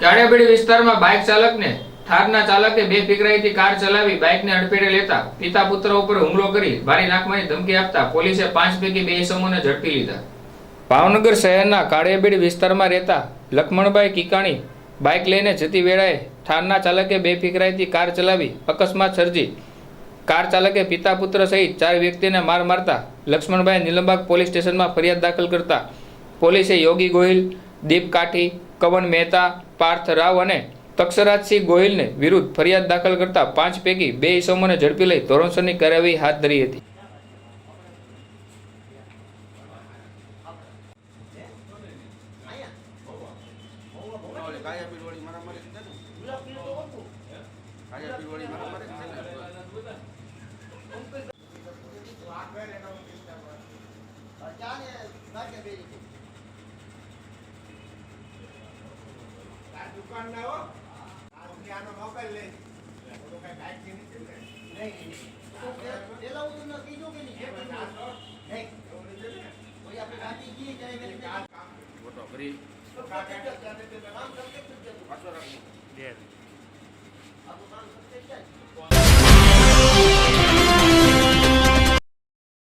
કાળિયાબીડી વિસ્તારમાં બાઇક ચાલકને, થારના ચાલકે બે ફિકરાઈથી કાર ચલાવી બાઇકને અડફેટે લેતા પિતા પુત્ર ઉપર હુમલો કરી ભારે નાખવાની ધમકી આપતા પોલીસે પાંચ પૈકી બે ઇસમોને ઝડપી લીધા. ભાવનગર શહેરના કાળિયાબીડ વિસ્તારમાં રહેતા લક્ષ્મણભાઈ કિકાણી બાઇક લઈને જતી વેળાએ થારના ચાલકે બે ફિકરાઈથી કાર ચલાવી અકસ્માત સર્જી કાર ચાલકે પિતા પુત્ર સહિત ચાર વ્યક્તિને માર મારતા લક્ષ્મણભાઈ નીલમબાગ પોલીસ સ્ટેશનમાં ફરિયાદ દાખલ કરતા પોલીસે યોગી ગોહિલ, દીપ કાઠી કવન મહેતા, પાર્થ રાવ અને તક્ષરાજસિંહ ગોહિલને વિરુદ્ધ ફરિયાદ દાખલ કરતા પાંચ પૈકી બે ઇસમોને ઝડપી લઈ ધોરણસરની કાર્યવાહી હાથ ધરી હતી. ઓલી કાયા પીરવાળી મારામારી છે ને? કાયા પીરવાળી મારામારી છે ને? ફોટો કરી પાછો રાખો